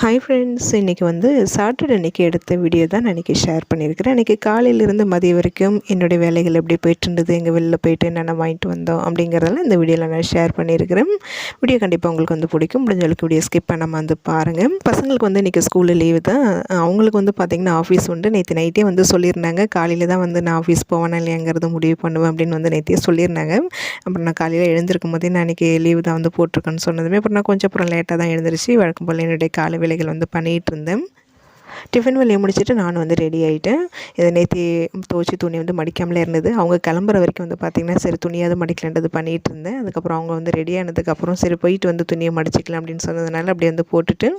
Hi friends இன்றைக்கி வந்து Saturday அன்றைக்கி எடுத்த வீடியோ தான் நான் இன்றைக்கி ஷேர் பண்ணியிருக்கிறேன். இன்றைக்கி காலையிலேருந்து மதியம் வரைக்கும் என்னுடைய வேலைகள் எப்படி போயிட்டு இருந்தது எங்கள் வெளில போயிட்டு என்னென்ன வாங்கிட்டு வந்தோம் அப்படிங்கிறதெல்லாம் இந்த வீடியோவில் நான் ஷேர் பண்ணியிருக்கிறேன். வீடியோ கண்டிப்பாக உங்களுக்கு வந்து பிடிக்கும். முடிஞ்சளவுக்கு வீடியோ ஸ்கிப் பண்ணாமல் வந்து பாருங்கள் பசங்களுக்கு வந்து இன்றைக்கி ஸ்கூலில் லீவு தான். அவங்களுக்கு வந்து பார்த்திங்கன்னா ஆஃபீஸ் உண்டு. நேற்று நைட்டே வந்து சொல்லியிருந்தாங்க. காலையில் தான் வந்து நான் ஆஃபீஸ் போவேனா இல்லையாங்கிறது முடிவு பண்ணுவேன் அப்படின்னு வந்து நேற்றே சொல்லியிருந்தாங்க. அப்புறம் நான் காலையில் எழுந்திருக்கும் போதே நான் இன்றைக்கி லீவு தான் வந்து போட்டிருக்கேன்னு சொன்னதுமே அப்புறம் நான் கொஞ்சம் அப்புறம் லேட்டாக தான் எழுந்திரிச்சு. வழக்கம் போல் என்னுடைய காலை வேலைகள் வந்து பண்ணிகிட்டு இருந்தேன் டிஃபன் வேலையை முடிச்சுட்டு நான் வந்து ரெடி ஆகிட்டேன் இதை நேற்று துவச்சி துணி வந்து மடிக்காமலே இருந்தது. அவங்க கிளம்புற வரைக்கும் வந்து பார்த்திங்கன்னா சரி துணியாவது மடிக்கலன்றது பண்ணிகிட்டு இருந்தேன் அதுக்கப்புறம் அவங்க வந்து ரெடி ஆனதுக்கப்புறம் சரி போயிட்டு வந்து துணியை மடிச்சிக்கலாம் அப்படின்னு சொன்னதுனால அப்படி வந்து போட்டுட்டு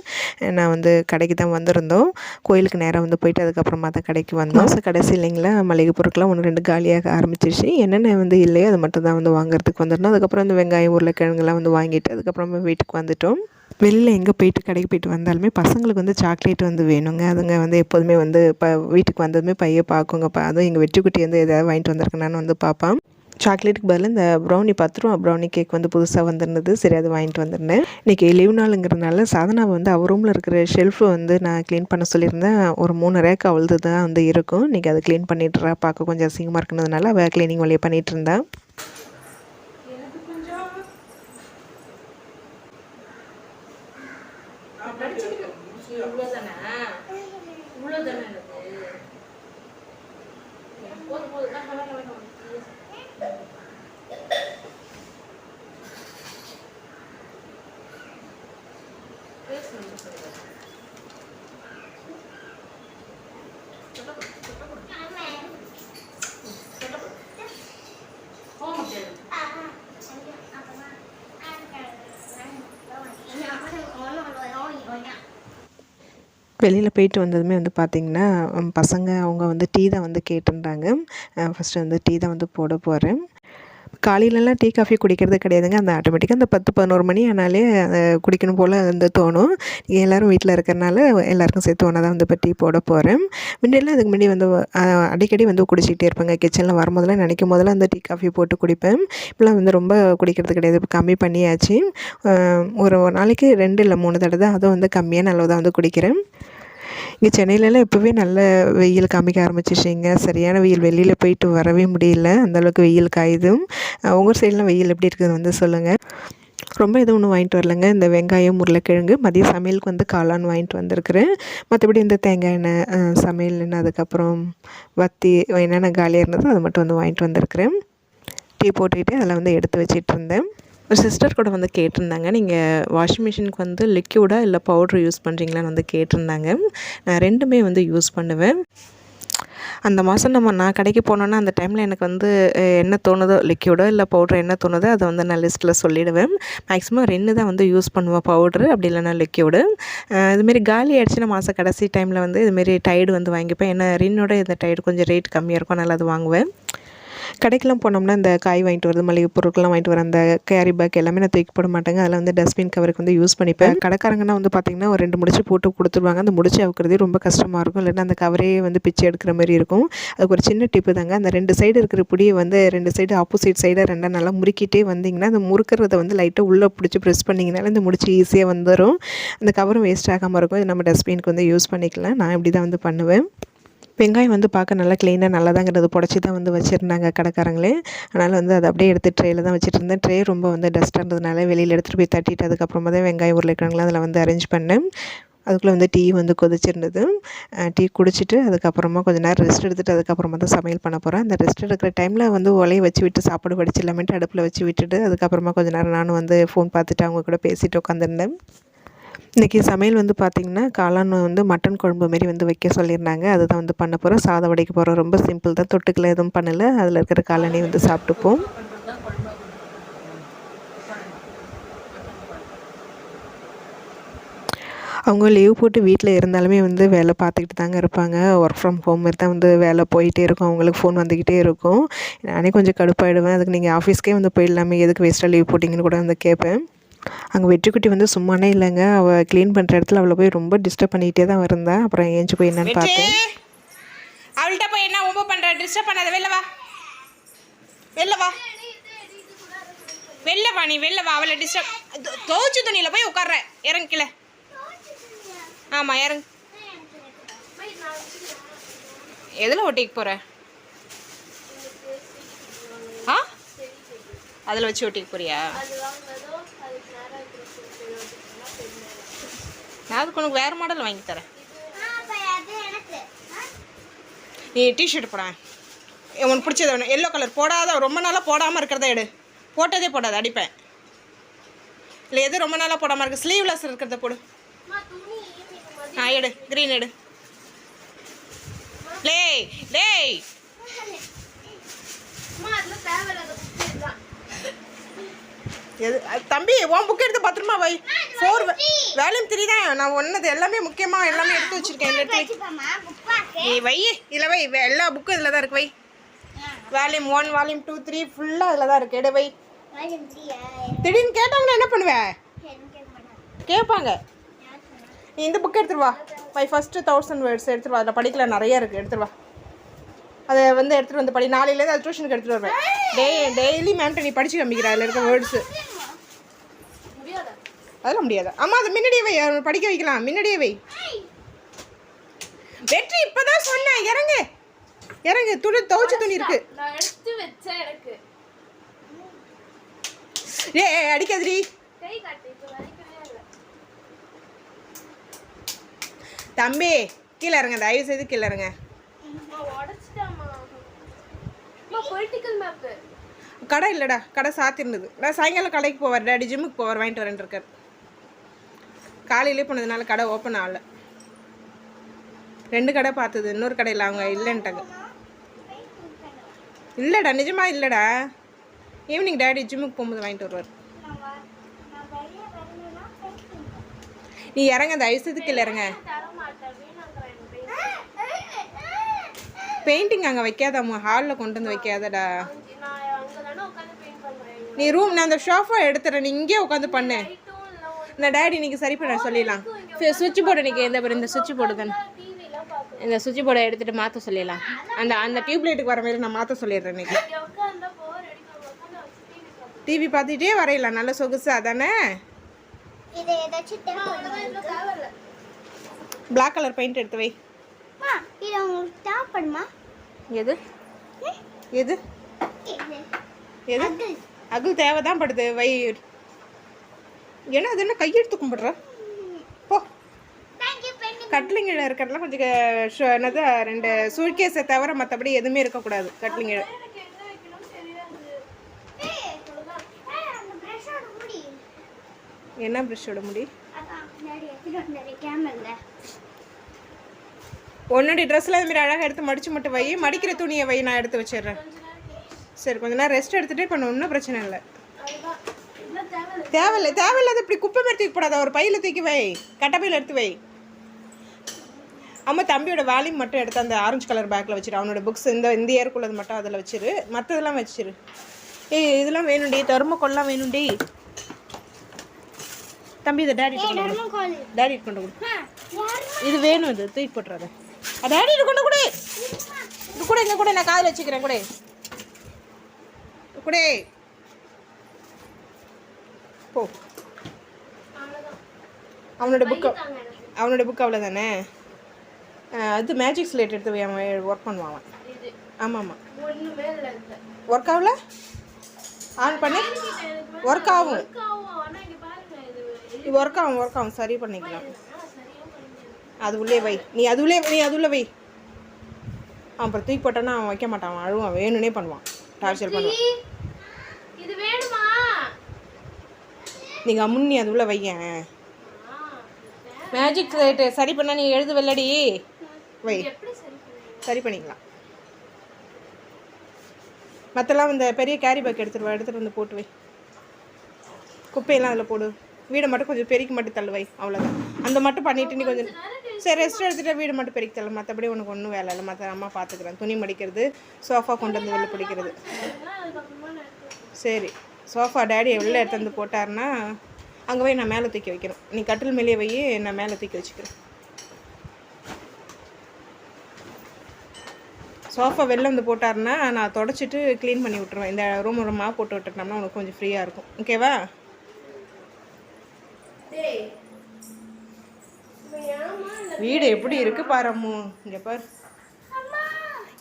நான் வந்து கடைக்கு தான் வந்திருந்தோம். கோயிலுக்கு நேராக வந்து போயிட்டு அதுக்கப்புறமா தான் கடைக்கு வந்தோம். ஸோ கடைசி இல்லைங்களா மளிகை பொருட்கள்லாம் ஒன்று ரெண்டு காலியாக ஆரம்பிச்சிருச்சு. என்னென்ன வந்து இல்லையோ அதை மட்டும் தான் வந்து வாங்குறதுக்கு வந்துருந்தோம். அதுக்கப்புறம் வந்து வெங்காயம் உருளைக்கிழங்குலாம் வந்து வாங்கிட்டு அதுக்கப்புறமா வீட்டுக்கு வந்துட்டோம். வெளியில் எங்கே போயிட்டு கடைக்கு போயிட்டு வந்தாலுமே பசங்களுக்கு வந்து சாக்லேட் வந்து வேணுங்க. அதுங்க வந்து எப்போதுமே வந்து இப்போ வீட்டுக்கு வந்ததுமே பையை பார்க்குங்கப்பா அதுவும் எங்கள் வெற்றிக்குட்டி வந்து எதாவது வாங்கிட்டு வந்திருக்கேனான்னு வந்து பார்ப்பான் சாக்லேட்டுக்கு பதில் இந்த ப்ரௌனி பத்து ரூபா ப்ரௌனி கேக் வந்து புதுசாக வந்திருந்தது. சரி அது வாங்கிட்டு வந்திருந்தேன். இன்றைக்கி லீவ் நாளுங்கிறதுனால சாதனாவை வந்து அவர் ரூமில் இருக்கிற ஷெல்ஃபு வந்து நான் க்ளீன் பண்ண சொல்லியிருந்தேன். ஒரு மூணு ரேக் அவளது தான் வந்து இருக்கும். இன்றைக்கி அதை க்ளீன் பண்ணிட்டுறா பார்க்க கொஞ்சம் அசிங்கமாக இருக்கிறதுனால அவள் க்ளீனிங் வழியாக பண்ணிகிட்டு இருந்தா இவ்வளோதானே இவ்வளோதானே எனக்கு போதும் போதும் நான் வேணாம் வேணாம் பேசணும் சொல்லுங்கள் வெளியில் போயிட்டு வந்ததுமே வந்து பார்த்திங்கன்னா பசங்க அவங்க வந்து டீ தான் வந்து கேட்டுன்றாங்க. ஃபஸ்ட்டு வந்து டீ தான் வந்து போட போகிறேன் காலையிலலாம் டீ காஃபி குடிக்கிறது கிடையாதுங்க. அந்த ஆட்டோமேட்டிக்காக அந்த பத்து பதினோரு மணி ஆனாலே அதை குடிக்கணும் போல் வந்து தோணும். எல்லோரும் வீட்டில் இருக்கிறனால எல்லாருக்கும் சேர்த்து ஒன்றா தான் வந்து இப்போ டீ போட போகிறேன் முன்னெல்லாம் அதுக்கு முன்னாடி வந்து அடிக்கடி வந்து குடிச்சிக்கிட்டே இருப்பேங்க. கிச்சனில் வரும்போதெல்லாம் நினைக்கும் போதெல்லாம் அந்த டீ காஃபி போட்டு குடிப்பேன். இப்போலாம் வந்து ரொம்ப குடிக்கிறது கிடையாது. இப்போ கம்மி பண்ணியாச்சு. ஒரு ஒரு நாளைக்கு ரெண்டு இல்லை மூணு தடவை தான் அதுவும் வந்து கம்மியான அளவு தான் வந்து குடிக்கிறேன். இங்கே சென்னையிலலாம் இப்போவே நல்ல வெயில் காமிக்க ஆரம்பிச்சிச்சிங்க சரியான வெயில். வெளியில் போயிட்டு வரவே முடியல. அந்தளவுக்கு வெயில் காயுதும். உங்கள் சைட்லாம் வெயில் எப்படி இருக்குதுன்னு வந்து சொல்லுங்கள் ரொம்ப எதுவும் ஒன்றும் வாங்கிட்டு வரலங்க. இந்த வெங்காயம் உருளைக்கிழங்கு மதிய சமையலுக்கு வந்து காளான் வாங்கிட்டு வந்திருக்கிறேன். மற்றபடி இந்த தேங்காய் எண்ணெய் சமையல் எண்ணெய் அதுக்கப்புறம் வத்தி என்னென்ன காலியாக இருந்ததோ அதை மட்டும் வந்து வாங்கிட்டு வந்திருக்கிறேன். டீ போட்டுக்கிட்டு அதில் வந்து எடுத்து வச்சிட்டு இருந்தேன். ஒரு சிஸ்டர் கூட வந்து கேட்டிருந்தாங்க. நீங்கள் வாஷிங் மிஷினுக்கு வந்து லிக்யூடாக இல்லை பவுட்ரு யூஸ் பண்ணுறீங்களான்னு வந்து கேட்டிருந்தாங்க. நான் ரெண்டுமே வந்து யூஸ் பண்ணுவேன். அந்த மாதம் நம்ம நான் கடைக்கு போனோன்னா அந்த டைமில் எனக்கு வந்து என்ன தோணுதோ லிக்யூடோ இல்லை பவுட்ரு என்ன தோணுதோ அதை வந்து நான் லிஸ்ட்டில் சொல்லிவிடுவேன் மேக்ஸிமம் ரெண்டு தான் வந்து யூஸ் பண்ணுவேன் பவுட்ரு அப்படி இல்லைனா லிக்யூடு இதுமாரி காலி ஆயிடுச்சுன்னா மாதம் கடைசி டைமில் வந்து இதுமாரி டைடு வந்து வாங்கிப்பேன். ஏன்னா ரின்னோட இந்த டைடு கொஞ்சம் ரேட் கம்மியாக இருக்கும். அதனால் அது வாங்குவேன். கடைக்கெல்லாம் போனோம்னா இந்த காய் வாங்கிட்டு வரது மளிகை பொருட்கள்லாம் வாங்கிட்டு வர அந்த கேரி பேக் எல்லாமே நான் தூக்கி போட மாட்டேங்க. அதில் வந்து டஸ்ட்பின் கவருக்கு வந்து யூஸ் பண்ணிப்பேன். கடைக்காரங்கன்னா வந்து பார்த்திங்கன்னா ஒரு ரெண்டு முடிச்சு போட்டு கொடுத்துருவாங்க. அந்த முடிச்சு அவுக்கிறதே ரொம்ப கஷ்டமாக இருக்கும். இல்லைன்னா அந்த கவரே வந்து பிச்சு எடுக்கிற மாதிரி இருக்கும். அதுக்கு ஒரு சின்ன டிப்பு தாங்க. அந்த ரெண்டு சைடு இருக்கிற புடியை வந்து ரெண்டு சைடு ஆப்போசிட் சைடாக ரெண்டாக நல்லா முறுக்கிட்டே வந்தீங்கன்னா அந்த முறுக்கிறத வந்து லைட்டாக உள்ளே பிடிச்சி ப்ரெஸ் பண்ணிங்கனால இந்த முடிச்சு ஈஸியாக வந்துடும் அந்த கவரும் வேஸ்ட் ஆகாமல் இருக்கும். இது நம்ம டஸ்ட்பினுக்கு வந்து யூஸ் பண்ணிக்கலாம். நான் இப்படி தான் வந்து பண்ணுவேன். வெங்காயம் வந்து பார்க்க நல்லா க்ளீனாக நல்லா தாங்கிறது புடச்சி தான் வந்து வச்சுருந்தாங்க கடைக்காரங்களே. அதனால் வந்து அதை அப்படியே எடுத்து ட்ரேயில் தான் வச்சுட்டு இருந்தேன். ட்ரே ரொம்ப வந்து டஸ்ட்டாக இருந்ததுனால வெளியில் எடுத்துகிட்டு போய் தட்டிட்டு அதுக்கப்புறமா தான் வெங்காயம் உருளைக்கிழங்குலாம் அதில் வந்து அரேஞ்ச் பண்ணேன். அதுக்குள்ளே வந்து டீ வந்து கொதிச்சிருந்தது. டீ குடிச்சிட்டு அதுக்கப்புறமா கொஞ்ச நேரம் ரெஸ்ட் எடுத்துகிட்டு அதுக்கப்புறமா தான் சமையல் பண்ண போகிறேன் அந்த ரெஸ்ட் எடுக்கிற டைமில் வந்து ஒலையை வச்சு விட்டு சாப்பாடு வடிச்சிடலாமேட்டு அடுப்பில் வச்சு விட்டுட்டு அதுக்கப்புறமா கொஞ்ச நேரம் நானும் வந்து ஃபோன் பார்த்துட்டு அவங்க கூட பேசிட்டு உட்காந்துருந்தேன் இன்றைக்கி சமையல் வந்து பார்த்திங்கன்னா காளான் வந்து மட்டன் குழம்பு மாரி வந்து வைக்க சொல்லியிருந்தாங்க. அதுதான் வந்து பண்ண போகிறோம் சாதம் வடைக்க போகிறோம் ரொம்ப சிம்பிள் தான். தொட்டுக்கல எதுவும் பண்ணலை. அதில் இருக்கிற காளானே வந்து சாப்பிட்டுப்போம். அவங்க லீவ் போட்டு வீட்டில் இருந்தாலுமே வந்து வேலை பார்த்துக்கிட்டு தாங்க இருப்பாங்க. ஒர்க் ஃப்ரம் ஹோம் தான் வந்து வேலை போயிட்டே இருக்கும். அவங்களுக்கு ஃபோன் வந்துக்கிட்டே இருக்கும். நானே கொஞ்சம் கடுப்பாயிடுவேன். அதுக்கு நீங்கள் ஆஃபீஸ்க்கே வந்து போயிடலாமே. எதுக்கு வேஸ்ட்டாக லீவ் போட்டிங்கன்னு கூட வந்து கேட்பேன் அங்கே வெற்றிக்குட்டி வந்து சும்மானே இல்லைங்க. அவள் க்ளீன் பண்ணுற இடத்துல அவளை போய் ரொம்ப டிஸ்டர்ப் பண்ணிகிட்டே தான் இருந்தா அப்புறம் ஏஞ்சி போய் என்னன்னு பார்த்தேன். அவள்கிட்ட போய் என்ன ஒம்பு பண்ணுற டிஸ்டர்ப் பண்ணாத. வெளில வா. வெளில வா. வெளில வா நீ வெளில வா. அவளை டிஸ்டர்ப் துவச்சு துணியில் போய் உட்கார்ற. இறங்கிக்கல ஆமாம் இறங்கு. எதில் ஒட்டிக்க போகிற ஆ? அதில் வச்சு ஒட்டிக்க போறியா? நான் அதுக்கு உனக்கு வேறு மாடல் வாங்கி தரேன். நீ டிஷர்ட் போட. உனக்கு பிடிச்சது ஒன்று எல்லோ கலர் போடாத. ரொம்ப நாளாக போடாமல் இருக்கிறத எடு. போட்டதே போடாத. அடிப்பேன். இல்லை எது ரொம்ப நாளாக போடாமல் இருக்கு? ஸ்லீவ்லெஸ் இருக்கிறத போடு. ஆ எடு. க்ரீன் எடு. லேய் லேய் எது தம்பி உன் புக் எடுத்து பத்திரமா வை. ஃபோர் வேலையும் த்ரீ தான். நான் ஒன்னது எல்லாமே முக்கியமாக எல்லாமே எடுத்து வச்சிருக்கேன். எடுத்து நீ வை. இதில் வை. எல்லா புக்கும் இதில் தான் இருக்கு. வை. Volume one volume two three ஃபுல்லாக இதில் தான் இருக்கு. எடு வை. திடீர்னு கேட்டாங்கன்னா என்ன பண்ணுவேன் கேட்பாங்க நீ இந்த புக் எடுத்துட்டு வா. ஃபஸ்ட்டு தௌசண்ட் வேர்ட்ஸ் எடுத்துட்டு வா. அதில் படிக்கல நிறைய இருக்குது எடுத்துட்டு வா. அதை வந்து எடுத்துகிட்டு வந்து படி. நாளையிலேருந்து அது டியூஷனுக்கு எடுத்துகிட்டு வருவேன். டே டெய்லி மேம்கிட்ட நீ படிச்சு காமிக்கிற அதில் இருக்க வேர்ட்ஸு அதெல்லாம் முடியாது. அம்மா அதை முன்னாடியே வை. படிக்க வைக்கலாம். முன்னாடியே வை. வெற்றி இப்பதான் சொன்னேன். இறங்கு. இறங்கு. துணி துவைச்ச துணி இருக்கு. எடுத்து வச்சேன் எனக்கு. ஏ அடிக்காதடி. தம்பி கீழே இறங்க. தயவு செய்து கீழே இறங்க நான் உடச்சிட்டாமா அம்மா பொலிட்டிக்கல் மேப்பு கடை இல்லைடா கடை சாத்திருந்தது. நான் சாயங்காலம் கடைக்கு போவார். டேடி ஜிம்முக்கு போவார் வாங்கிட்டு வரேன் இருக்கார். காலையிலே போனதுனால கடை ஓப்பன் ஆகல. ரெண்டு கடை பார்த்தது இன்னொரு கடையில் அவங்க இல்லைன்ட்டாங்க. இல்லைடா நிஜமாக இல்லைடா. ஈவினிங் டேடி ஜிம்முக்கு போகும்போது வாங்கிட்டு வருவார். நீ இறங்க அந்த ஐசத்துக்கு இல்லை இறங்க தர மாட்டேன் வீணாக்குறேன் பெயிண்டிங் அங்கே வைக்காதம்மா ஹாலில் கொண்டு வந்து வைக்காதடா. நீ ரூம் நான் அந்த ஷோஃபா எடுத்துறேன். நீ இங்கே உட்காந்து பண்ணு. இந்த டேடி இன்னைக்கு சரி பண்ண சொல்லிடலாம். சுவிட்ச் போர்டு இன்னைக்கு எந்த பாரு இந்த சுவிட்ச் போர்டு தானே. இந்த சுவிட்ச் போர்டை எடுத்துட்டு மாற்ற சொல்லிடலாம். அந்த அந்த டியூப் லைட்டுக்கு வர மாதிரி நான் மாற்ற சொல்லிடுறேன் வச்சு டிவி பார்த்துட்டே வரையலாம். நல்ல சொகுசு அதானே? Black கலர் பெயிண்ட் எடுத்து வை. மா இது உங்களுக்கு தேவைப்படுமா எது? எது? எது? அகுல். தேவை தான் படுது வை. ஏன்னா அது என்ன கையெடுத்து கும்பிடுற? போ. கட்லிங்கில் இருக்கிறதுலாம் கொஞ்சம் என்னது ரெண்டு சூட்கேஸை தவிர மற்றபடி எதுவுமே இருக்கக்கூடாது கட்லிங்கில் என்ன ப்ரஷோட முடி அதான் நிறைய எடுத்துட்டு நிறைய கேமரா உன்னுடைய ட்ரெஸ்ஸில் இதுமாரி அழகாக எடுத்து மடிச்சு மட்டும் வை. மடிக்கிற துணியை வை நான் எடுத்து வச்சிடுறேன். சரி கொஞ்ச நேரம் ரெஸ்ட் எடுத்துகிட்டே பண்ண ஒன்றும் பிரச்சனை இல்லை. தேவையில்ல தேவையில்லை தேவையில்லாத இப்படி குப்பை மாதிரி தூக்கி போடாத ஒரு பையில் தூக்கி வை. கட்டப்பையில் எடுத்து வை. அம்மா தம்பியோட வால்யூம் மட்டும் எடுத்து அந்த ஆரஞ்சு கலர் பேக்கில் வச்சிரு. அவனோட புக்ஸ் இந்த இந்த இயர்க்குள்ளது மட்டும் அதில் வச்சிரு. மற்றதெல்லாம் வச்சிரு. ஏய் இதெல்லாம் வேணும்டி தர்மக்கொல்லாம் வேணும்டி தம்பி இதை டேடி டேடி கொண்டு கொடு. இது வேணும் இது தூக்கி போட்டுறாத. டேடி இது கொண்டு கொடு. இது கூட இங்கே கூட நான் காதில் வச்சுக்கிறேன் கூட. கூட. போ. அவனோட புக்கு அவனோட புக் அவ்வளோதானே அது மேஜிக் ஸ்லேட் எடுத்து போய் அவன் ஒர்க் பண்ணுவான் அவன். ஆமாம். ஆமாம் ஒர்க் ஆகல? ஆன் பண்ணு. ஒர்க் ஆகும். ஒர்க் ஆகும். ஒர்க் ஆகும் சரி பண்ணிக்கலாம். அது உள்ளே வை. நீ அது உள்ளே நீ அது உள்ளே வை. அப்புறம் தூக்கி போட்டான்னா அவன் வைக்க மாட்டான். அவன் அழுவான். வேணும்னே பண்ணுவான். டார்ச்சர் பண்ணுவான். இது வேணுமா? நீங்கள் அம்முன்னு நீ அது உள்ளே வையன் ஆ மேஜிக் சரி பண்ணால் நீ எழுது வெள்ளடி வை சரி பண்ணிக்கலாம். மற்றெல்லாம் இந்த பெரிய கேரி பேக் எடுத்துட்டு வா. எடுத்துகிட்டு வந்து போட்டு வை. குப்பையெல்லாம் அதில் போடு. வீடை மட்டும் கொஞ்சம் பெருக்கி மட்டும் தள்ளு வை. அவ்வளோதான் அந்த மட்டும் பண்ணிட்டு நீ கொஞ்சம் சரி ரெஸ்ட் எடுத்துகிட்டு வீடு மட்டும் பெருக்கி மற்றபடி உனக்கு ஒன்றும் வேலை இல்லை. மற்ற அம்மா பார்த்துக்கிறேன் துணி மடிக்கிறது சோஃபா கொண்டு வந்து வெளில பிடிக்கிறது. சரி சோஃபா டேடி உள்ளே எடுத்து வந்து போட்டாருன்னா அங்கே போய் நான் மேலே தூக்கி வைக்கணும். நீ கட்டில் மேலேயே போய் நான் மேலே தூக்கி வச்சுக்கிறேன். சோஃபா வெளில வந்து போட்டாருன்னா நான் தொடச்சிட்டு க்ளீன் பண்ணி விட்ருவேன் இந்த ரூம் ரூமாக போட்டு விட்டுட்டோம்னா உனக்கு கொஞ்சம் ஃப்ரீயாக இருக்கும். ஓகேவா வீடு எப்படி இருக்கு பாரம்மு? இங்க பாரு.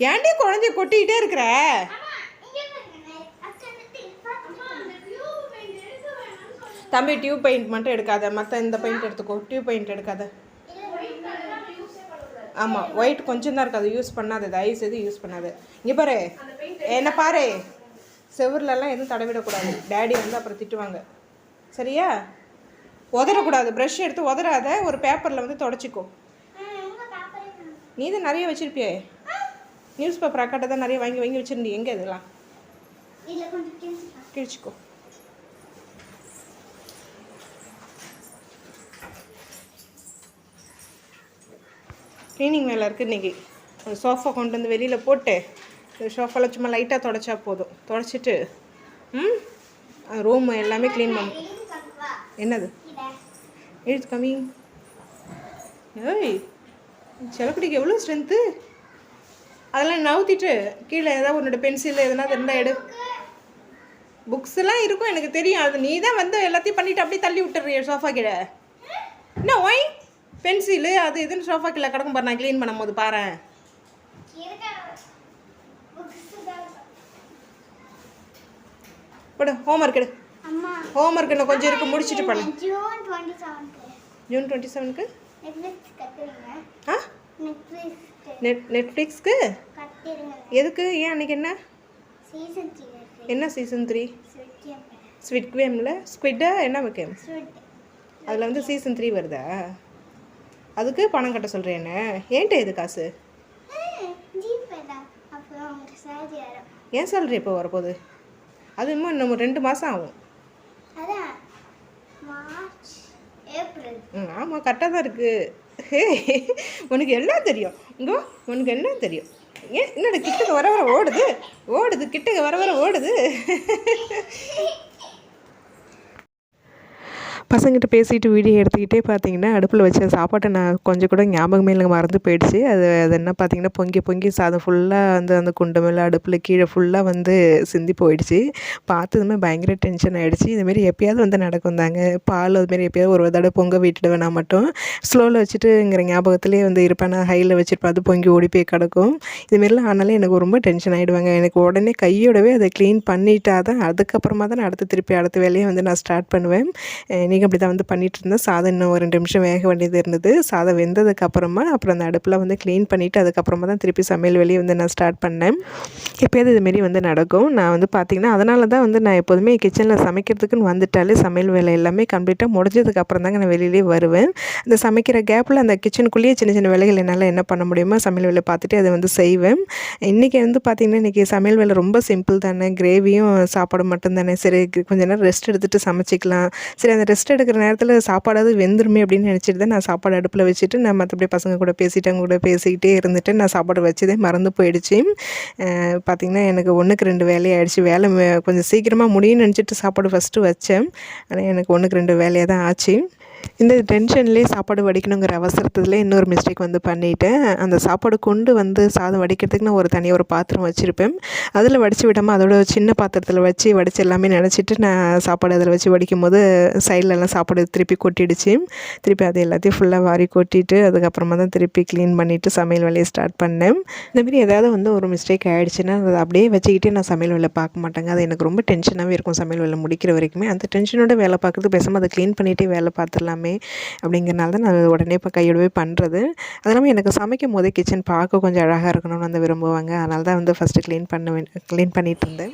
ஏன்டி குழந்தைய கொட்டிக்கிட்டே இருக்கிற? தம்பி டியூப் பெயிண்ட் மட்டும் எடுக்காத. மற்ற இந்த பெயிண்ட் எடுத்துக்கோ. டியூப் பெயிண்ட் எடுக்காத. ஆமாம் ஒயிட் கொஞ்சம் தான் இருக்காது யூஸ் பண்ணாத. தயவு செய்து யூஸ் பண்ணாது. இங்கே பாரு. என்ன பாரு? செவுர்லலாம் எதுவும் தடவிடக்கூடாது. டேடி வந்து அப்புறம் திட்டுவாங்க. சரியா? உதறக்கூடாது. ப்ரஷ் எடுத்து உதறாத ஒரு பேப்பரில் வந்து தொடச்சிக்கோ. நீ தான் நிறைய வச்சுருப்பியே. நியூஸ் பேப்பர் அக்காட்ட தான் நிறைய வாங்கி வாங்கி வச்சுருந்தி எங்கே இதெல்லாம்? கிழிச்சிக்கோ. க்ளீனிங் வேலை இருக்குது இன்றைக்கி ஒரு சோஃபா கொண்டு வந்து வெளியில் போட்டு சோஃபாவில் சும்மா லைட்டாக தொடச்சா போதும். தொடச்சிட்டு ம் ரூம் எல்லாமே க்ளீன் பண்ணும் என்னது? இத எழுத்து கம்மி ஏய் செலக்குடிக்கு எவ்வளோ ஸ்ட்ரென்த்து அதெல்லாம் நவுத்திட்டு கீழே ஏதாவது உன்னோட பென்சில் எதனா இருந்தால் எடு. புக்ஸ் எல்லாம் இருக்கும் எனக்கு தெரியும். அது நீ தான் வந்து எல்லாத்தையும் பண்ணிட்டு அப்படியே தள்ளி விட்டுறிய சோஃபா கீழே. என்ன ஒய் பென்சிலு அது இதுன்னு சோஃபா கீழே கிடக்கும் பாரு நான் க்ளீன் பண்ணும்போது பாரு போடு ஹோம்ஒர்க் எடு. அம்மா. ஹோம்ஒர்க் இன்னும் கொஞ்சம் இருக்கு முடிச்சுட்டு பண்ணு ஜூன் டுவெண்ட்டி செவன்க்கு ஜூன் டுவெண்ட்டி செவனுக்கு ஆ? நெட் நெட்ஃப்ளிக்ஸ்க்கு எதுக்கு? ஏன் அன்றைக்கி என்ன? என்ன சீசன் த்ரீ ஸ்விட் கேமில் ஸ்குவிட்டா என்ன கேம் அதில் வந்து சீசன் த்ரீ வருதா? அதுக்கு பணம் கட்ட சொல்கிறேன் என்ன? ஏன்ட்ட இது காசு? ஏன் சேலரி இப்போ வரப்போகுது? அது இன்னும் இன்னும் ரெண்டு மாதம் ஆகும். அதான் மார்ச் ஏப்ரல். ம் ஆமாம் கரெக்டாக தான் இருக்குது உனக்கு எல்லாம் தெரியும். இங்கோ உனக்கு எல்லாம் தெரியும். ஏன் என்னோட கிட்டக்க வர வர ஓடுது? ஓடுது கிட்டக்க வர வர ஓடுது. பசங்கிட்ட பேசிட்டு வீடியோ எடுத்துக்கிட்டே பார்த்தீங்கன்னா அடுப்பில் வச்ச சாப்பாட்டை நான் கொஞ்சம் கூட ஞாபகமே இல்லைங்க மறந்து போயிடுச்சு. அது அது என்ன பார்த்தீங்கன்னா பொங்கி பொங்கி சாதம் ஃபுல்லாக வந்து அந்த குண்டு மேலே அடுப்பில் கீழே ஃபுல்லாக வந்து சிந்தி போயிடுச்சு. பார்த்ததுமே பயங்கர டென்ஷன் ஆகிடுச்சு இதுமாரி எப்பயாவது வந்து நடக்கும் தாங்க. பால் அதுமாரி எப்பயாவது ஒரு தடவை பொங்க விட்டுடுவேன் நான் மட்டும். ஸ்லோவில் வச்சுட்டுங்கிற ஞாபகத்திலே வந்து இருப்பேன். நான் ஹையில் வச்சுருப்பேன் அது பொங்கி ஓடி போய் கிடக்கும். இதுமாரிலாம் ஆனாலே எனக்கு ரொம்ப டென்ஷன் ஆகிடுவாங்க எனக்கு உடனே கையோடவே அதை க்ளீன் பண்ணிட்டா தான் அதுக்கப்புறமா தான் நான் அடுத்து திருப்பி அடுத்த வேலையை வந்து நான் ஸ்டார்ட் பண்ணுவேன். இன்றைக்கி அப்படி தான் வந்து பண்ணிகிட்டு இருந்தேன். சாதம் இன்னும் ஒரு ரெண்டு நிமிஷம் வேக வேண்டியது இருந்தது. சாதம் வெந்ததுக்கப்புறமா அப்புறம் அந்த அடுப்பில் வந்து க்ளீன் பண்ணிவிட்டு அதுக்கப்புறமா தான் திருப்பி சமையல் வேலையை வந்து நான் ஸ்டார்ட் பண்ணேன். எப்போயாவது இதுமாரி வந்து நடக்கும். நான் வந்து பார்த்திங்கன்னா அதனால தான் வந்து நான் எப்போதுமே கிச்சனில் சமைக்கிறதுக்குன்னு வந்துட்டாலே சமையல் வேலை எல்லாமே கம்ப்ளீட்டாக முடிஞ்சதுக்கப்புறம் தாங்க நான் வெளியிலே வருவேன். அந்த சமைக்கிற கேப்பில் அந்த கிச்சனுக்குள்ளேயே சின்ன சின்ன வேலைகள் என்னால் என்ன பண்ண முடியுமோ சமையல் வேலை பார்த்துட்டு அதை வந்து செய்வேன். இன்றைக்கி வந்து பார்த்திங்கன்னா இன்றைக்கி சமையல் வேலை ரொம்ப சிம்பிள் தானே. கிரேவியும் சாப்பாடு மட்டும் தானே. சரி கொஞ்ச நேரம் ரெஸ்ட் எடுத்துகிட்டு சமைச்சிக்கலாம். சரி அந்த ரெஸ்ட் எடுக்கிற நேரத்தில் சாப்பாடாவது வெந்துருமே அப்படின்னு நினச்சிட்டு தான் நான் சாப்பாடு அடுப்பில் வச்சுட்டு நான் மற்றபடி பசங்க கூட பேசிட்டு அவங்க கூட பேசிக்கிட்டே இருந்துட்டு நான் சாப்பாடு வச்சதே மறந்து போயிடுச்சு. பார்த்திங்கன்னா எனக்கு ஒன்றுக்கு ரெண்டு வேலையாயிடுச்சு வேலை கொஞ்சம் சீக்கிரமாக முடியும்னு நினச்சிட்டு சாப்பாடு ஃபஸ்ட்டு வச்சேன். ஆனால் எனக்கு ஒன்றுக்கு ரெண்டு வேலையாக தான் ஆச்சு. இந்த டென்ஷன்லேயே சாப்பாடு வடிக்கணுங்கிற அவசரத்தில் இன்னொரு மிஸ்டேக் வந்து பண்ணிட்டேன். அந்த சாப்பாடு கொண்டு வந்து சாதம் வடிக்கிறதுக்கு நான் ஒரு தனியாக ஒரு பாத்திரம் வச்சுருப்பேன். அதில் வடித்து விடாமல் அதோட சின்ன பாத்திரத்தில் வச்சு வடித்து எல்லாமே நினச்சிட்டு நான் சாப்பாடு அதில் வச்சு வடிக்கும் போது சைட்லலாம் சாப்பாடு திருப்பி கொட்டிடுச்சு. திருப்பி அது எல்லாத்தையும் ஃபுல்லாக வாரி கொட்டிட்டு அதுக்கப்புறமா தான் திருப்பி க்ளீன் பண்ணிவிட்டு சமையல் வேலையை ஸ்டார்ட் பண்ணேன். இந்தமாரி ஏதாவது வந்து ஒரு மிஸ்டேக் ஆகிடுச்சுன்னா அதை அப்படியே வச்சுக்கிட்டே நான் சமையல் வேலை பார்க்க மாட்டேங்க. அது எனக்கு ரொம்ப டென்ஷனாகவே இருக்கும் சமையல் வேலை முடிக்கிற வரைக்குமே. அந்த டென்ஷனோட வேலை பார்க்குறது பேசாமல் அதை க்ளீன் பண்ணிகிட்டே வேலை பார்த்துடலாம் அப்படிங்கிறனால தான் நான் உடனே இப்போ கையோடவே பண்ணுறது அது இல்லாமல் எனக்கு சமைக்கும் போதே கிச்சன் பார்க்க கொஞ்சம் அழகாக இருக்கணும்னு வந்து விரும்புவாங்க. அதனால தான் வந்து ஃபஸ்ட்டு க்ளீன் பண்ணுவேன் க்ளீன் பண்ணிட்டு இருந்தேன்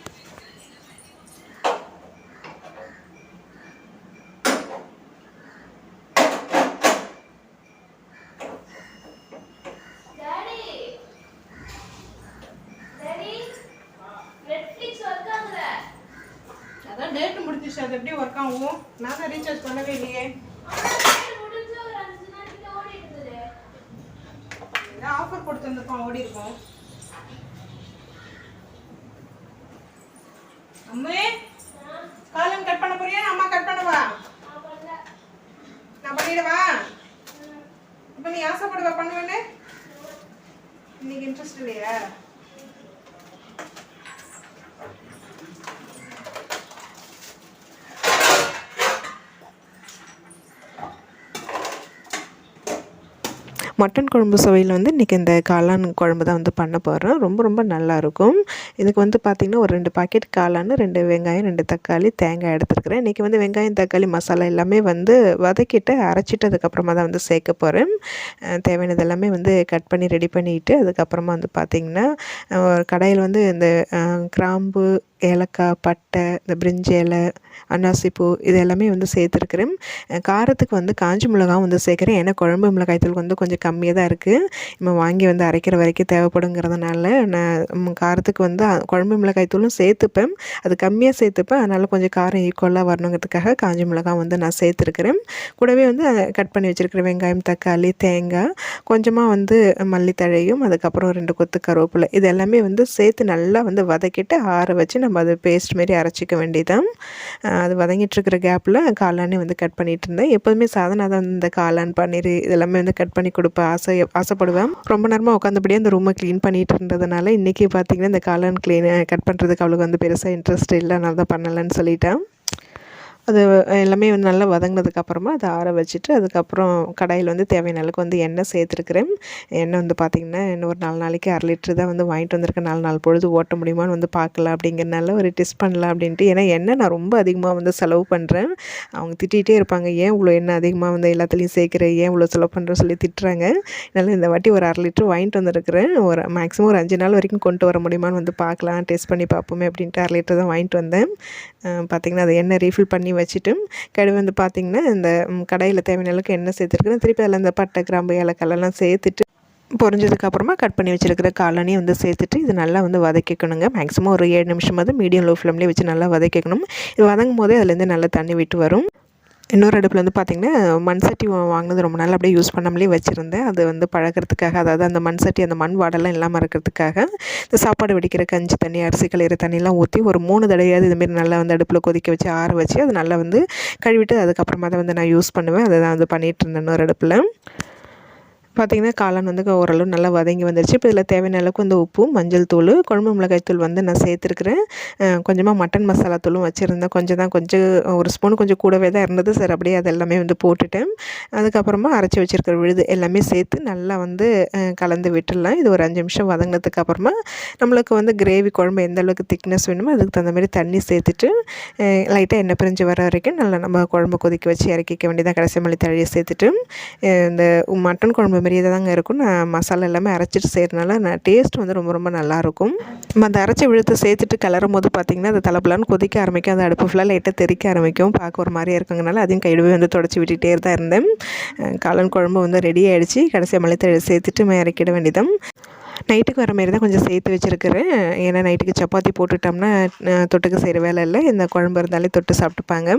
டாடி டாடி நெட்ஃப்ளிக்ஸ் ஒர்க் ஆகுற அதான் டேட் முடிஞ்சிச்சு அது எப்படி ஒர்க் ஆகும் நான் தான் ரீசார்ஜ் பண்ணவே இல்லையே முடிஞ்சு ஒரு அஞ்சு நாளைக்கு ஓடி இருந்தது ஏதாவது ஆஃபர் கொடுத்துருந்துருக்கோம் ஓடி இருக்கும் அம்மே காலம் கட் பண்ண போறியா? நான் அம்மா கட் பண்ணவா? நான் பண்ணிடவா? இப்போ நீ ஆசைப்படுவ பண்ணுவேன்னு? இன்னைக்கு இன்ட்ரெஸ்ட் இல்லையா. மட்டன் குழம்பு சுவையில் வந்து இன்றைக்கி இந்த காளான் குழம்பு தான் வந்து பண்ண போகிறோம் ரொம்ப ரொம்ப நல்லாயிருக்கும். இதுக்கு வந்து பார்த்திங்கன்னா ஒரு ரெண்டு பாக்கெட் காளான் ரெண்டு வெங்காயம் ரெண்டு தக்காளி தேங்காய் எடுத்துருக்கிறேன். இன்றைக்கி வந்து வெங்காயம் தக்காளி மசாலா எல்லாமே வந்து வதக்கிட்டு அரைச்சிட்டு அதுக்கப்புறமா தான் வந்து சேர்க்க போகிறேன் தேவையானது எல்லாமே வந்து கட் பண்ணி ரெடி பண்ணிவிட்டு அதுக்கப்புறமா வந்து பார்த்திங்கன்னா ஒரு வந்து இந்த கிராம்பு ஏலக்காய் பட்டை இந்த பிரிஞ்சி இலை அன்னாசிப்பூ இது எல்லாமே வந்து சேர்த்துருக்குறேன். காரத்துக்கு வந்து காஞ்சி மிளகாவும் வந்து சேர்க்குறேன். ஏன்னா குழம்பு மிளகாய் தூள் வந்து கொஞ்சம் கம்மியாக தான் இருக்குது நம்ம வாங்கி வந்து அரைக்கிற வரைக்கும் தேவைப்படுங்கிறதுனால நான் காரத்துக்கு வந்து குழம்பு மிளகாய் தூளும் சேர்த்துப்பேன். அது கம்மியாக சேர்த்துப்பேன். அதனால் கொஞ்சம் காரம் ஈக்குவலாக வரணுங்கிறதுக்காக காஞ்சி மிளகாய் வந்து நான் சேர்த்துருக்குறேன். கூடவே வந்து கட் பண்ணி வச்சுருக்கிற வெங்காயம் தக்காளி தேங்காய் கொஞ்சமாக வந்து மல்லித்தழையும் அதுக்கப்புறம் ரெண்டு கொத்து கருவேப்பிலை இது எல்லாமே வந்து சேர்த்து நல்லா வந்து வதக்கிட்டு ஆற வச்சு நம்ம அதை பேஸ்ட் மாரி அரைச்சிக்க வேண்டியதான் அது வதங்கிட்டுருக்கிற கேப்பில் காளானே வந்து கட் பண்ணிட்டு இருந்தேன். எப்போதுமே சாதனா அதை இந்த காளான் பன்னீர் இதெல்லாமே வந்து கட் பண்ணி கொடுப்பேன் ஆசை ஆசைப்படுவேன். ரொம்ப நேரமாக உட்காந்தபடியே அந்த ரூமை க்ளீன் பண்ணிட்டு இருந்ததுனால இன்றைக்கி பார்த்திங்கன்னா இந்த காளான் க்ளீன் கட் பண்ணுறதுக்கு அவளுக்கு வந்து பெருசாக இன்ட்ரெஸ்ட் இல்லை. அதனால தான் பண்ணலைன்னு சொல்லிட்டேன். அது எல்லாமே வந்து நல்லா வதங்கினதுக்கு அப்புறமா அதை ஆற வச்சுட்டு அதுக்கப்புறம் கடாயில் வந்து தேவையான அளவுக்கு வந்து எண்ணெய் சேர்த்துருக்குறேன். எண்ணெய் வந்து பார்த்திங்கன்னா இன்னும் ஒரு நாலு நாளைக்கு அரை லிட்டர் தான் வந்து வாங்கிட்டு வந்திருக்கேன். நாலு நாள் பொழுது ஓட்ட முடியுமான்னு வந்து பார்க்கலாம் அப்படிங்கிறனால ஒரு டெஸ்ட் பண்ணலாம் அப்படின்ட்டு. ஏன்னா எண்ணெய் நான் ரொம்ப அதிகமாக வந்து செலவு பண்ணுறேன் அவங்க திட்டிகிட்டே இருப்பாங்க ஏன் இவ்வளோ எண்ணெய் அதிகமாக வந்து எல்லாத்துலேயும் சேர்க்குற? ஏன் இவ்வளோ செலவு பண்ணுற சொல்லி திட்டுறாங்க. அதனால் இந்த வாட்டி ஒரு அரை லிட்டர் வாங்கிட்டு வந்திருக்கிறேன். ஒரு மேக்ஸிமம் ஒரு அஞ்சு நாள் வரைக்கும் கொண்டு வர முடியுமான்னு வந்து பார்க்கலாம். டெஸ்ட் பண்ணி பார்ப்போமே அப்படின்ட்டு அரை லிட்டர் தான் வாங்கிட்டு வந்தேன். பார்த்திங்கன்னா அதை எண்ணெய் ரீஃபில் பண்ணி வச்சுட்டு கடுகு வந்து பார்த்திங்கன்னா இந்த கடையில் தேவையான அளவுக்கு எண்ணெய் சேர்த்துருக்குறேன். திருப்பி அதில் இந்த பட்டை கிராம்பு ஏலக்காயெல்லாம் சேர்த்துட்டு பொறிஞ்சதுக்கப்புறமா கட் பண்ணி வச்சுருக்கிற காளானையும் வந்து சேர்த்துட்டு இது நல்லா வந்து வதக்கிக்கணுங்க. மேக்ஸிமம் ஒரு ஏழு நிமிஷமாவது மீடியம் லோ ஃப்ளேம்லேயே வச்சு நல்லா வதக்கிக்கணும். இது வதங்கும் போதே அதுலேருந்து நல்லா தண்ணி விட்டு வரும். இன்னொரு அடுப்பில் வந்து பார்த்திங்கன்னா மண் சட்டி வாங்கினது ரொம்ப நாள் அப்படியே யூஸ் பண்ணாமலே வச்சுருந்தேன். அது வந்து பழகிறதுக்காக அதாவது அந்த மண் சட்டி அந்த மண் வாடெல்லாம் இல்லாமல் இருக்கிறதுக்காக இந்த சாப்பாடு வெடிக்கிற கஞ்சி தண்ணி அரிசி கலையிற தண்ணியெலாம் ஊற்றி ஒரு மூணு தடவையாவது இதுமாரி நல்லா வந்து அடுப்பில் கொதிக்க வச்சு ஆற வச்சு அது நல்லா வந்து கழுவிட்டு அதுக்கப்புறமா தான் வந்து நான் யூஸ் பண்ணுவேன். அதை தான் வந்து பண்ணிகிட்டு இருந்தேன் இன்னொரு அடுப்பில். பார்த்திங்கன்னா காளான் வந்து ஓரளவு நல்லா வதங்கி வந்துருச்சு. இப்போ இதில் தேவையான அளவுக்கு வந்து உப்பும் மஞ்சள் தூள் குழம்பு மிளகாய் தூள் வந்து நான் சேர்த்துருக்குறேன். கொஞ்சமாக மட்டன் மசாலா தூளும் வச்சுருந்தேன். கொஞ்சம் தான் கொஞ்சம் ஒரு ஸ்பூன் கொஞ்சம் கூடவே தான் இருந்தது. சரி அப்படியே அது எல்லாமே வந்து போட்டுட்டேன். அதுக்கப்புறமா அரைச்சி வச்சுருக்கிற விழுது எல்லாமே சேர்த்து நல்லா வந்து கலந்து விட்டுடலாம். இது ஒரு அஞ்சு நிமிஷம் வதங்கினதுக்கு அப்புறமா நம்மளுக்கு வந்து கிரேவி குழம்பு எந்த அளவுக்கு திக்னஸ் வேணுமோ அதுக்கு தகுந்த மாதிரி தண்ணி சேர்த்துட்டு லைட்டாக எண்ணெய் பிரிஞ்சு வர வரைக்கும் நல்லா நம்ம குழம்பு கொதிக்க வச்சு இறக்கிக்க வேண்டியதாக கடைசி மல்லி தழையை சேர்த்துட்டு இந்த மட்டன் குழம்பு மாதிரியே தாங்க இருக்கும். நான் மசாலா எல்லாமே அரைச்சிட்டு செய்கிறதுனால நான் டேஸ்ட் வந்து ரொம்ப ரொம்ப நல்லாயிருக்கும் நம்ம அந்த அரைச்சி விழுத்து சேர்த்துட்டு கிளறும் போது பார்த்திங்கன்னா அது தலைப்பலான்னு கொதிக்க ஆரம்பிக்கும். அந்த அடுப்பு ஃபுல்லாக லைட்டாக தெறிக்க ஆரம்பிக்கும். பார்க்க ஒரு மாதிரியே இருக்கங்கனால அதையும் கைடுவே வந்து தொடச்சி விட்டுகிட்டே தான் இருந்தேன். காலன் காளான் குழம்பு வந்து ரெடி ஆகிடுச்சு கடைசியாக மல்லித்தழை சேர்த்துட்டு மே இறக்கிட வேண்டியதான் நைட்டுக்கு வர மாதிரி தான் கொஞ்சம் சேர்த்து வச்சுருக்கிறேன். ஏன்னா நைட்டுக்கு சப்பாத்தி போட்டுட்டோம்னா தொட்டுக்கு செய்கிற வேலை இல்லை. இந்த குழம்பு இருந்தாலே தொட்டு சாப்பிட்டுப்பாங்க.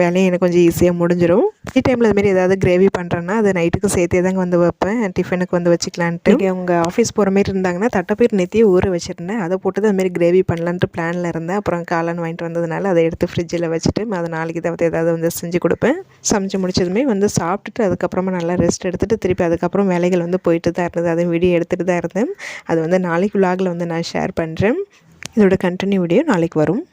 வேலையும் எனக்கு கொஞ்சம் ஈஸியாக முடிஞ்சிடும் டீ டைமில் அதுமாரி ஏதாவது கிரேவி பண்ணுறேன்னா அது நைட்டுக்கு சேர்த்தே தாங்க வந்து வைப்பேன். டிஃபனுக்கு வந்து வச்சுக்கலான்ட்டு. இங்கே அவங்க ஆஃபீஸ் போகிற மாதிரி இருந்தாங்கன்னா தட்டைப்பயிர் நெத்தியே ஊற வச்சுருந்தேன். அதை போட்டு தான் அதுமாரி கிரேவி பண்ணலான்ட்டு பிளானில் இருந்தேன். அப்புறம் காளான் வாங்கிட்டு வந்ததுனால அதை எடுத்து ஃப்ரிட்ஜில் வச்சுட்டு அதை நாளைக்கு தவிர ஏதாவது வந்து செஞ்சு கொடுப்பேன். சமைச்சு முடிச்சதுமே வந்து சாப்பிட்டுட்டு அதுக்கப்புறமா நல்லா ரெஸ்ட் எடுத்துகிட்டு திருப்பி அதுக்கப்புறம் வேலைகள் வந்து போயிட்டு தான் இருந்தது. அதையும் வீடியோ எடுத்துகிட்டு தான் இருந்தேன். அது வந்து நாளைக்கு விலாகில் வந்து நான் ஷேர் பண்ணுறேன் இதோட கண்டினியூ வீடியோ நாளைக்கு வரும்.